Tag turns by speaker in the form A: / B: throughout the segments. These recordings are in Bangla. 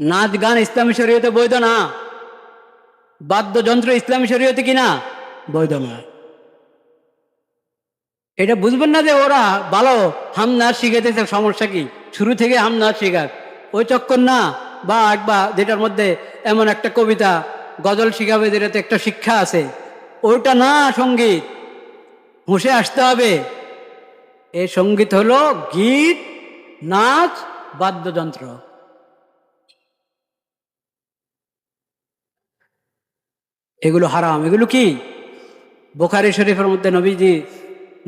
A: নাচ গান ইসলামী শরীয়তে বৈধ না। বাদ্যযন্ত্র ইসলামী শরীয়তে কি না? বৈধ না। এটা বুঝবেন না যে ওরা ভালো হাম নাচ শিখাইতেছে, সমস্যা কি? শুরু থেকে হাম নাচ শিখাক। ওই চক্কর না। বা একবার যেটার মধ্যে এমন একটা কবিতা, গজল শিখাবে যেটাতে একটা শিক্ষা আছে। ওইটা না সংগীত। হুঁসে আসতে হবে। এ সংগীত হলো গীত, নাচ, বাদ্যযন্ত্র। এগুলো হারাম। এগুলো কি? বোখারি শরীফের মধ্যে নবীজি,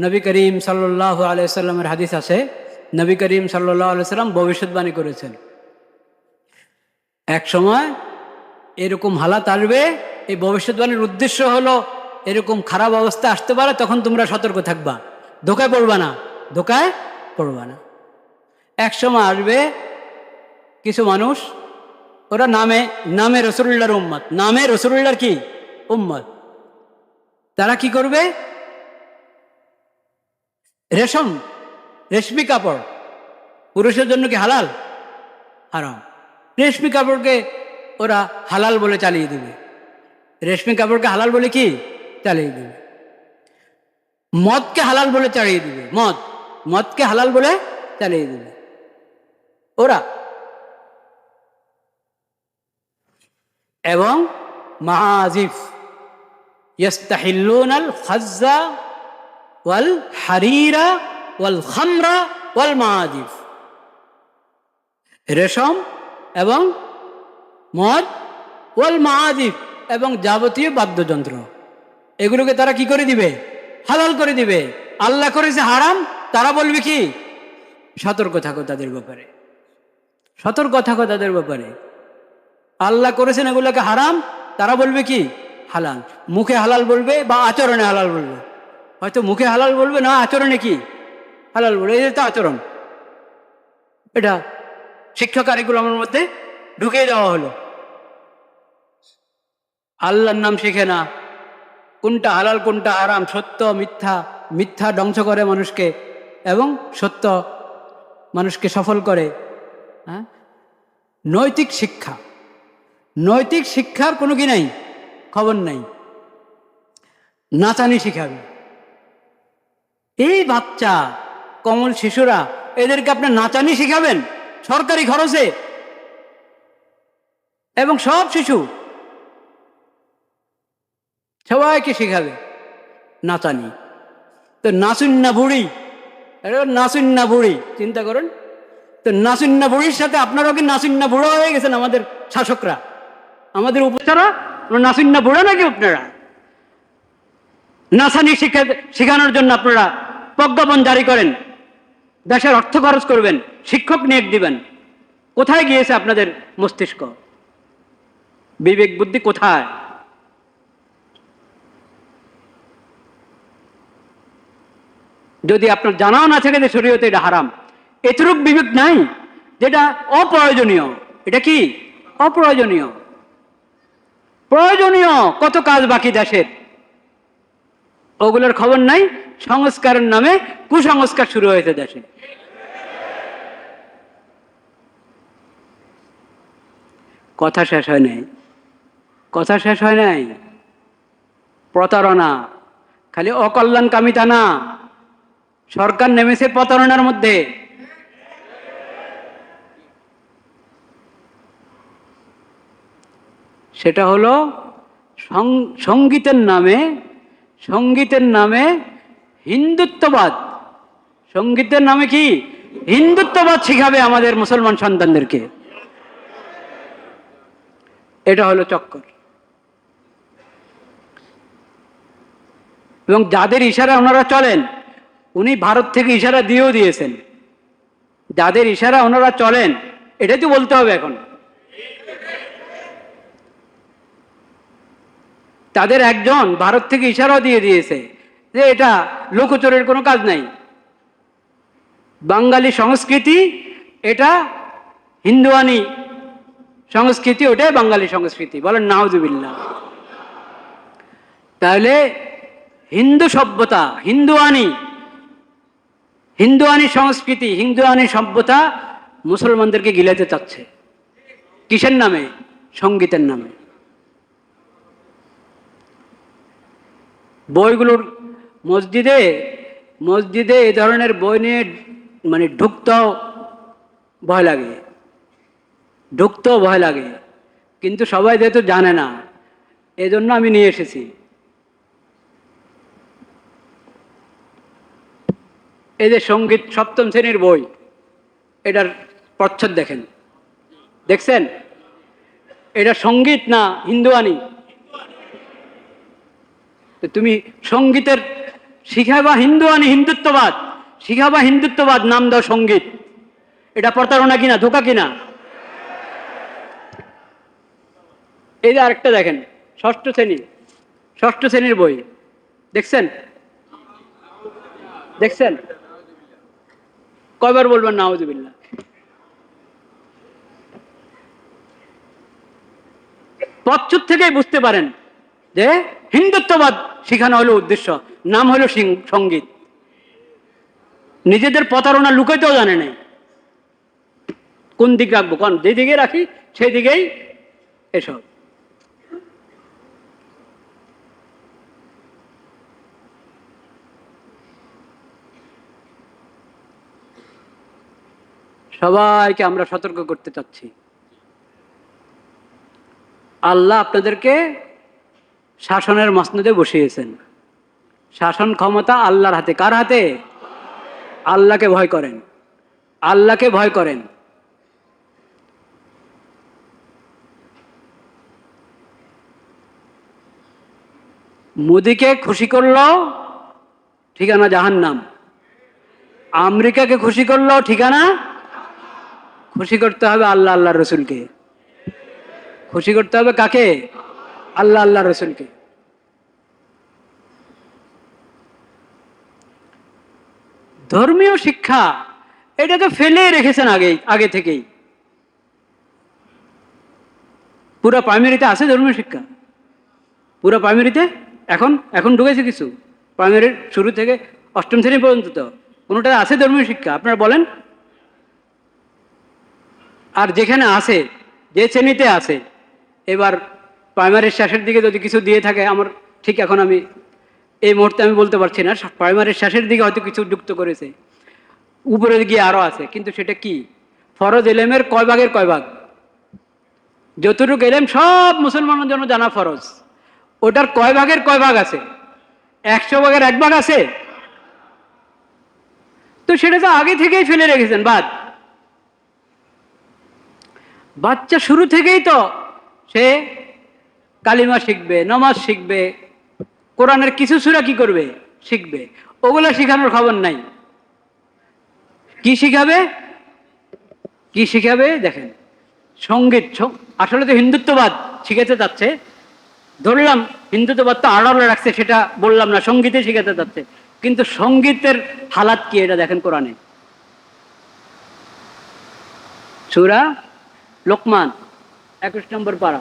A: নবী করিম সাল্লাহ আলাইসাল্লামের হাদিস আছে, নবী করিম সাল্লাহ আলাইসাল্লাম ভবিষ্যৎবাণী করেছেন। এক সময় এরকম হালাত আসবে, এই ভবিষ্যৎবাণীর উদ্দেশ্য হলো এরকম খারাপ অবস্থা আসতে পারে, তখন তোমরা সতর্ক থাকবা। ধোকায় পড়বা না, ধোকায় পড়বা না। এক সময় আসবে কিছু মানুষ, ওরা নামে নামে রসুল্লাহর উম্মত। নামে রসুল্লাহর কি? উম্মত। তারা কি করবে? রেশম, রেশমি কাপড়। পুরুষের জন্য কি হালাল? হারাম। রেশমি কাপড়কে ওরা হালাল বলে চালিয়ে দেবে। রেশমি কাপড়কে হালাল বলে কি? চালিয়ে দেবে। মদকে হালাল বলে চালিয়ে দিবে। মদ। মদকে হালাল বলে চালিয়ে দেবে। ওরা এবং মাহাজিফ। ইয়াস্তাহিল্লুনাল খাজ্জা ওয়াল হারিরা ওয়াল খামরা ওয়াল মাহাদিফ রেশম এবং মদ ওয়াল মাহাদিফ এবং যাবতীয় বাদ্যযন্ত্র। এগুলোকে তারা কি করে দিবে? হালাল করে দিবে। আল্লাহ করেছে হারাম, তারা বলবে কি? সতর্ক থাকো তাদের ব্যাপারে। সতর্ক থাকো তাদের ব্যাপারে। আল্লাহ করেছেন এগুলোকে হারাম, তারা বলবে কি? হালাল। মুখে হালাল বলবে বা আচরণে হালাল বলবে? হয়তো মুখে হালাল বলবে না, আচরণে কি? হালাল বলবে, এই তো আচরণ। এটা শিক্ষা কারিকুলামের মধ্যে ঢুকিয়ে দেওয়া হলো। আল্লাহর নাম শিখে না। কোনটা হালাল, কোনটা আরাম সত্য, মিথ্যা মিথ্যা ধ্বংস করে মানুষকে এবং সত্য মানুষকে সফল করে। হ্যাঁ? নৈতিক শিক্ষা। নৈতিক শিক্ষার কোনো কি নাই? খবর নাই। নাচানি শিখাবে। এই বাচ্চা, কমল শিশুরা, এদেরকে আপনার নাচানি শিখাবেন, সরকারি খরচে। এবং সব শিশু সবাইকে শিখাবে, নাচানি। তো নাচুন্না বুড়ি নাচুন্না বুড়ি, চিন্তা করেন। তো নাসুন্না বুড়ির সাথে আপনারাও কি নাসুন্না বুড়ো হয়ে গেছেন আমাদের শাসকরা? আমাদের উপচারা নাসুন্না বুড়ো নাকি আপনারা? নাসানি শিক্ষা শেখানোর জন্য আপনারা প্রজ্ঞাপন জারি করেন। দেশের অর্থ খরচ করবেন, শিক্ষক নিয়োগ দিবেন। কোথায় গিয়েছে আপনাদের মস্তিষ্ক? বিবেক বুদ্ধি কোথায়? যদি আপনার জানাও না থাকে যে শরীয়তে এটা হারাম এতরূপ বিবেক নাই যেটা অপ্রয়োজনীয়। এটা কি? অপ্রয়োজনীয়। প্রয়োজনীয় কত কাজ বাকি দেশের? ওগুলোর খবর নাই, সংস্কারের নামে কুসংস্কার শুরু হয়েছে দেশে। কথা শেষ হয় নাই। কথা শেষ হয় নাই। প্রতারণা, খালি অকল্যাণকামিতা না। সরকার নেমেছে প্রতারণার মধ্যে। সেটা হলো সঙ্গীতের নামে সঙ্গীতের নামে হিন্দুত্ববাদ। সঙ্গীতের নামে কি? হিন্দুত্ববাদ শিখাবে আমাদের মুসলমান সন্তানদেরকে। এটা হলো চক্কর। এবং যাদের ইশারা ওনারা চলেন, উনি ভারত থেকে ইশারা দিয়েও দিয়েছেন। যাদের ইশারা ওনারা চলেন, এটাই তো বলতে হবে এখন। তাদের একজন ভারত থেকে ইশারাও দিয়ে দিয়েছে যে এটা লোকচরের কোনো কাজ নাই। বাঙালি সংস্কৃতি এটা হিন্দুয়ানি সংস্কৃতি, ওটাই বাঙালি সংস্কৃতি। বলেন নাউজুবিল্লা তাহলে হিন্দু সভ্যতা, হিন্দুয়ানি হিন্দুয়ানি সংস্কৃতি, হিন্দুয়ানি সভ্যতা মুসলমানদেরকে গিলাতে চাচ্ছে। কিসের নামে? সঙ্গীতের নামে। বইগুলোর মসজিদে মসজিদে এ ধরনের বই নিয়ে মানে ঢুকতেও ভয় লাগে। ঢুকতেও ভয় লাগে। কিন্তু সবাই যেহেতু জানে না, এজন্য আমি নিয়ে এসেছি। এই যে সংগীত, সপ্তম শ্রেণির বই, এটার প্রচ্ছদ দেখেন। দেখছেন? এটা সংগীত না হিন্দুয়ানি তুমি সঙ্গীতের শিখাবা আনি হিন্দুত্ববাদ শিখাবা হিন্দুত্ববাদ নাম দাও সংগীত। এটা প্রতারণা কিনা, ধোকা কিনা? এই যে আরেকটা দেখেন, ষষ্ঠ শ্রেণি, ষষ্ঠ শ্রেণির বই, দেখছেন? দেখছেন? কয়বার বলবেন নাউজুবিল্লাহ? পচ্ছুর থেকেই বুঝতে পারেন। যে হিন্দুত্ববাদ শেখানো হলো উদ্দেশ্য। নাম হলো সংগীত। নিজেদের প্রতারণা লুকাইতেও জানে নাই। কোন দিক রাখব? কোন যেদিকে রাখি সেই দিকেই এসব। সবাইকে আমরা সতর্ক করতে চাচ্ছি। আল্লাহ আপনাদেরকে শাসনের মসনদে বসিয়েছেন। শাসন ক্ষমতা আল্লাহর হাতে। কার হাতে? আল্লাহকে ভয় করেন। আল্লাহকে ভয় করেন। মোদিকে খুশি করল ঠিকানা জাহান্নাম। আমেরিকাকে খুশি করল ঠিকানা? খুশি করতে হবে আল্লাহ আল্লাহ রসুলকে। খুশি করতে হবে কাকে? আল্লাহ আল্লাহ রসুলকে। ধর্মীয় শিক্ষা এটা তো ফেলে রেখেছেন আগে আগে থেকেই। পুরো প্রাইমারিতে আছে ধর্মীয় শিক্ষা? পুরো প্রাইমারিতে? এখন এখন ঢুকেছে কিছু? প্রাইমারির শুরু থেকে অষ্টম শ্রেণি পর্যন্ত তো। কোনোটা আছে ধর্মীয় শিক্ষা? আপনারা বলেন। আর যেখানে আছে, যে শ্রেণীতে আছে, এবার প্রাইমারির শেষের দিকে যদি কিছু দিয়ে থাকে, আমার ঠিক এখন আমি এই মুহূর্তে আমি বলতে পারছি না, প্রাইমারির শেষের দিকে হয়তো কিছু যুক্ত করেছে। উপরে গিয়ে আরও আছে, কিন্তু সেটা কি? ফরজ এলেমের কয় ভাগের কয় ভাগ? যতটুকু এলেম, সব মুসলমানের জন্য জানা ফরজ। ওটার কয় ভাগের কয় ভাগ আছে? একশো ভাগের এক ভাগ আছে? তো সেটা তো আগে থেকেই ফেলে রেখেছেন, বাদ। বাচ্চা শুরু থেকেই তো সে কালিমা শিখবে, নমাজ শিখবে, কোরআনের কিছু সুরা কি করবে? শিখবে। ওগুলো শেখানোর খবর নাই। কি শিখাবে? কি শিখাবে? দেখেন, সংগীত আসলে তো হিন্দুত্ববাদ শিখাতে যাচ্ছে ধরলাম, হিন্দুত্ববাদ তো আড়ালে রাখছে, সেটা বললাম না, সঙ্গীতে শিখাতে যাচ্ছে কিন্তু সঙ্গীতের হালাত কি এটা দেখেন কোরআনে। সুরা লোকমান, একুশ নম্বর পাড়া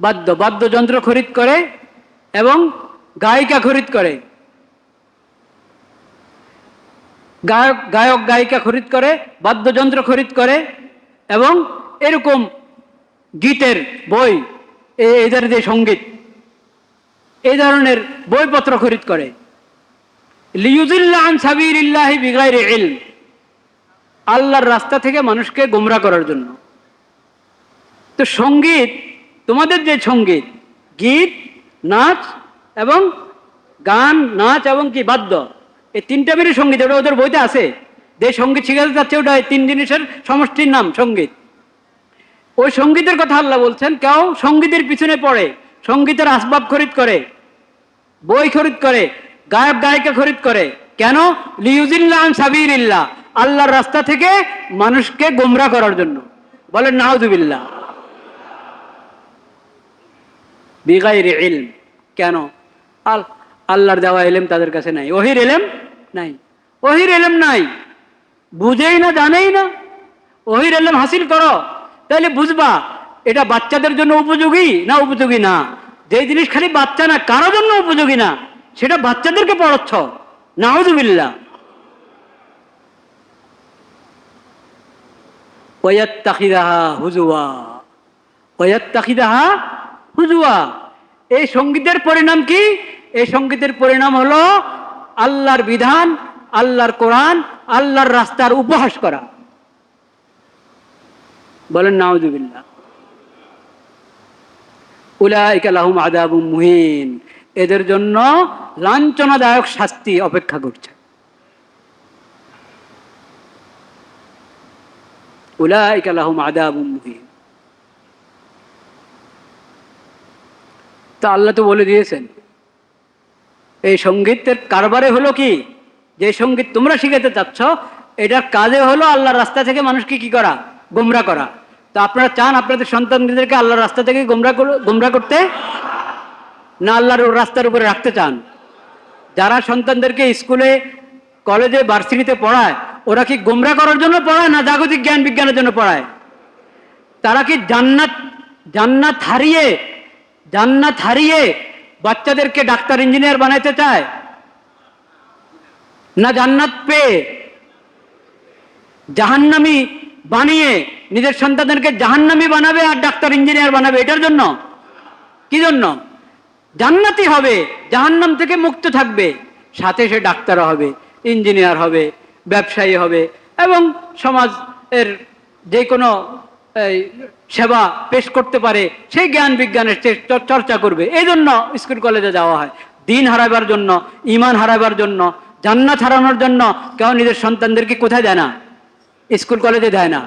A: বাদ্য, বাদ্যযন্ত্র খরিদ করে এবং গায়িকা খরিদ করে। গায়ক গায়ক, গায়িকা খরিদ করে, বাদ্যযন্ত্র খরিদ করে এবং এরকম গীতের বই এদের যে সংগীত, এই ধরনের বইপত্র খরিদ করে। লিউজিল্লাহ আন সাবিলিল্লাহি বিগাইরি আল্লাহর রাস্তা থেকে মানুষকে গোমরা করার জন্য। তো সংগীত তোমাদের যে সংগীত, গীত, নাচ এবং গান, নাচ এবং কি বাদ্য, এই তিনটা মিলে সংগীত ওটা ওদের বইতে আছে। যে সংগীত শিখাতে যাচ্ছে, ওটা তিন জিনিসের সমষ্টির নাম, সংগীত। ওই সঙ্গীতের কথা আল্লাহ বলছেন, কেউ সঙ্গীতের পিছনে পড়ে, সঙ্গীতের আসবাব খরিদ করে, বই খরিদ করে, গায়ক, গায়িকা খরিদ করে, কেন? লিউজিল্লাহ সাবিরিল্লাহ আল্লাহর রাস্তা থেকে মানুষকে গোমরা করার জন্য। বলেন, নাউজুবিল্লাহ। বিগাইর ইলম। কেন? আল আল্লাহর দেওয়া এলেম তাদের কাছে নাই। ওহির এলেম নাই। ওহির এলেম নাই। বুঝেই না, জানেই না। ওহির এলেম হাসিল করো। তাহলে বুঝবা, এটা বাচ্চাদের জন্য উপযোগী না উপযোগী না? যে জিনিস খালি বাচ্চা না কারোর জন্য উপযোগী না, সেটা বাচ্চাদেরকে পড়াচ্ছ। নাউজুবিল্লাহ। ওয়াত্তাখিদাহা হুজুয়া ওয়াত্তাখিদাহা হুজুয়া, এই সঙ্গীতের পরিণাম কি? এই সঙ্গীতের পরিণাম হলো আল্লাহর বিধান, আল্লাহর কোরআন, আল্লাহর রাস্তার উপহাস করা। বলেন, নাউজুবিল্লাহ। উলাইকা লাহুম আদাবুম মুহিন। এদের জন্য লাঞ্ছনাদায়ক শাস্তি অপেক্ষা করছে। উলাইকা লাহুম আদাবুম মুহিন। তা আল্লাহ তো বলে দিয়েছেন। এই সঙ্গীতের কারবারে হলো কি? যে সংগীত তোমরা শিখাতে চাচ্ছ, এটার কাজে হলো আল্লাহর রাস্তা থেকে মানুষকে কি করা? গোমরা করা। তো আপনারা চান আপনাদের সন্তানদেরকে আল্লাহর রাস্তা থেকে গোমরা গোমরা করতে? না আল্লাহর রাস্তার উপরে রাখতে চান? যারা সন্তানদেরকে স্কুলে, কলেজে, ভার্সিটিতে পড়ায়, ওরা কি গোমরা করার জন্য পড়ায় না জাগতিক জ্ঞান বিজ্ঞানের জন্য পড়ায়? তারা কি জান্নাত জান্নাত হারিয়ে জান্নাত হারিয়ে বাচ্চাদেরকে ডাক্তার, ইঞ্জিনিয়ার বানাইতে চায়? না জান্নাত পেয়ে জাহান্নামি বানিয়ে নিজের সন্তানদেরকে জাহান্নামি বানাবে আর ডাক্তার, ইঞ্জিনিয়ার বানাবে? এটার জন্য? কি জন্য? জান্নাতি হবে, জাহান্নাম থেকে মুক্ত থাকবে, সাথে সে ডাক্তার হবে, ইঞ্জিনিয়ার হবে, ব্যবসায়ী হবে এবং সমাজ এর যে কোনো সেবা পেশ করতে পারে, সেই জ্ঞান বিজ্ঞানের চর্চা করবে। এই জন্য স্কুল কলেজে যাওয়া হয়। দিন হারাবার জন্য, ইমান হারাবার জন্য, জান্নাত হারানোর জন্য কেউ নিজের সন্তানদেরকে কোথায় দেয় না? স্কুল কলেজে দেয় না।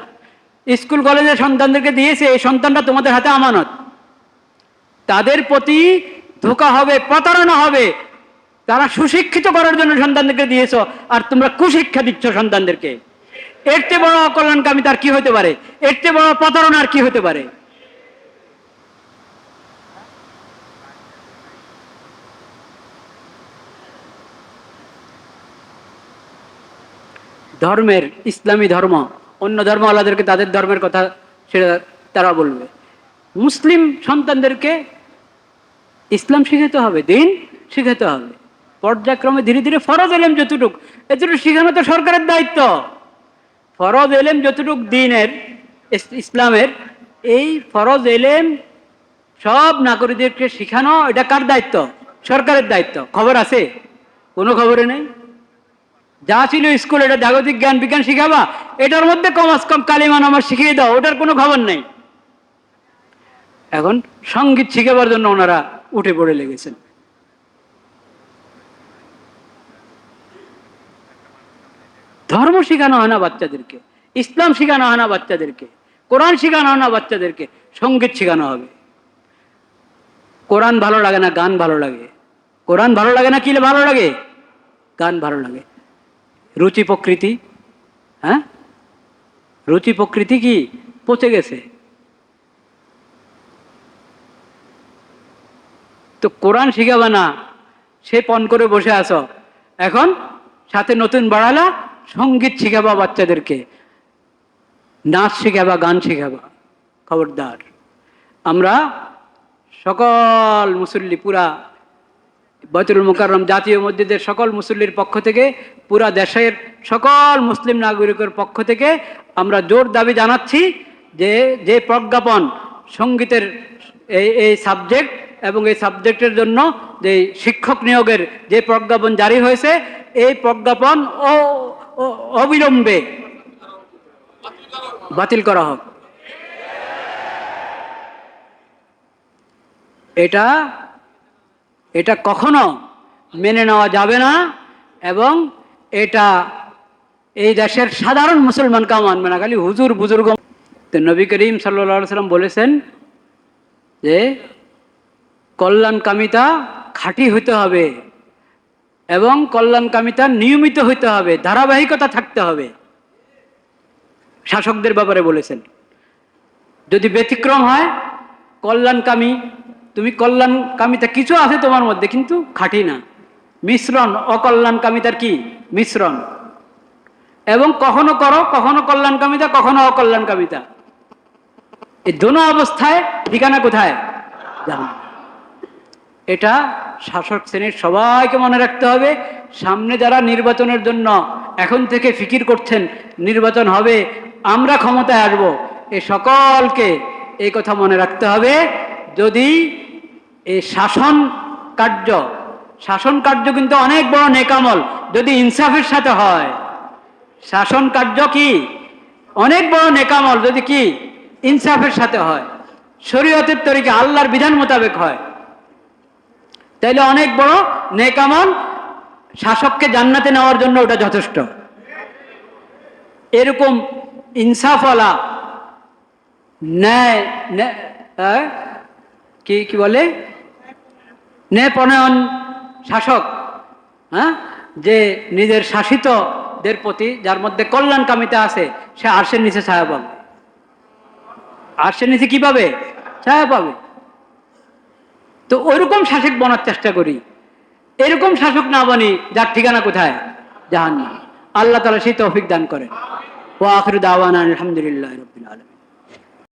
A: স্কুল কলেজে সন্তানদেরকে দিয়েছে, এই সন্তানটা তোমাদের হাতে আমানত। তাদের প্রতি ধোকা হবে, প্রতারণা হবে। তারা সুশিক্ষিত করার জন্য সন্তানদেরকে দিয়েছ, আর তোমরা কুশিক্ষা দিচ্ছ সন্তানদেরকে। এর চেয়ে বড় অকল্যাণকামী তার কি হতে পারে? এর চেয়ে বড় প্রতারণার কি হতে পারে? ধর্মের ইসলামী ধর্ম, অন্য ধর্ম আলাদাদেরকে তাদের ধর্মের কথা সেটা তারা বলবে। মুসলিম সন্তানদেরকে ইসলাম শিখাতে হবে, দিন শিখাতে হবে। পর্যায়ক্রমে ধীরে ধীরে ফরজ এলেম যতটুক, এতটুকু শিখানো তো সরকারের দায়িত্ব। ফরজ এলেম যতটুক দিনের ইসলামের, এই ফরজ এলেম সব নাগরিকদেরকে শিখানো, এটা কার দায়িত্ব? সরকারের দায়িত্ব। খবর আছে? কোনো খবরে নেই? যা ছিল স্কুল, এটা জাগতিক জ্ঞান, বিজ্ঞান শিখাবা? এটার মধ্যে কমাস কম কালিমান নামাজ শিখিয়ে দাও, ওটার কোনো খবর নেই। এখন সংগীত শিখাবার জন্য ওনারা উঠে পড়ে লেগেছেন। ধর্ম শেখানো হয় না বাচ্চাদেরকে, ইসলাম শেখানো হয় না বাচ্চাদেরকে, কোরআন শেখানো হয় না বাচ্চাদেরকে, সংগীত শেখানো হবে। কোরআন ভালো লাগে না, গান ভালো লাগে। কোরআন ভালো লাগে না, কি ভালো লাগে? গান ভালো লাগে। রুচি প্রকৃতি হ্যাঁ? রুচি প্রকৃতি কি? পচে গেছে। তো কোরআন শিখাবে না, সে পণ করে বসে আছো। এখন সাথে নতুন বাড়ালা সংগীত শিখাবা বাচ্চাদেরকে, নাচ শিখাবা, গান শিখাবা। খবরদার। আমরা সকল মুসল্লি, পুরা বৈতুল মুকাররম জাতীয় মসজিদের সকল মুসল্লির পক্ষ থেকে, পুরা দেশের সকল মুসলিম নাগরিকের পক্ষ থেকে আমরা জোর দাবি জানাচ্ছি যে যে প্রজ্ঞাপন সঙ্গীতের এই এই সাবজেক্ট এবং এই সাবজেক্টের জন্য যে শিক্ষক নিয়োগের যে প্রজ্ঞাপন জারি হয়েছে, এই প্রজ্ঞাপন ও ও- অবিলম্বে বাতিল করা হোক। এটা এটা কখনো মেনে নেওয়া যাবে না এবং এটা এই দেশের সাধারণ মুসলমান কাউ মানবে না। খালি হুজুর বুজুর্গ। তো নবী করিম সাল্লা সাল্লাম বলেছেন যে, কল্যাণকামিতা খাঁটি হইতে হবে। এবং কল্যাণকামিতা নিয়মিত হইতে হবে, ধারাবাহিকতা থাকতে হবে। শাসকদের ব্যাপারে বলেছেন। যদি ব্যতিক্রম হয়, কল্যাণকামী, তুমি কল্যাণকামিতা কিছু আছে তোমার মধ্যে, কিন্তু খাঁটি না। মিশ্রণ, অকল্যাণকামিতার কি? মিশ্রণ। এবং কখনো করো, কখনো কল্যাণকামিতা, কখনো অকল্যাণকামিতা। এই দোনো অবস্থায় ঠিকানা কোথায়। এটা শাসক শ্রেণির সবাইকে মনে রাখতে হবে, সামনে যারা নির্বাচনের জন্য এখন থেকে ফিকির করছেন, নির্বাচন হবে, আমরা ক্ষমতায় আসব। এ সকলকে এই কথা মনে রাখতে হবে, যদি এই শাসন কার্য শাসন কার্য কিন্তু অনেক বড় নেকামল, যদি ইনসাফের সাথে হয়, শাসন কার্য কি? অনেক বড় নেকামল, যদি কি? ইনসাফের সাথে হয়। শরীয়তের তরিকে আল্লাহর বিধান মোতাবেক হয়। তাইলে অনেক বড় নেকামল শাসককে জান্নাতে নেওয়ার জন্য ওটা যথেষ্ট। এরকম ইনসাফওয়ালা ন্যায়? কি কি বলে? ন্যায়পরায়ণ শাসক হ্যাঁ যে নিজের শাসিতদের প্রতি, যার মধ্যে কল্যাণকামিতা আছে, সে আর্শের নিচে ছায়া পাবে। আর্শের নিচে কি পাবে? ছায়া পাবে। তো ওইরকম শাসক বনার চেষ্টা করি। এরকম শাসক না বনি, যার ঠিকানা কোথায়? জাহান্ন আল্লাহ তালা সেই তৌফিক দান করেন। ও আখরুদ আওয়ান আলহামদুলিল্লাহ রবিল আলম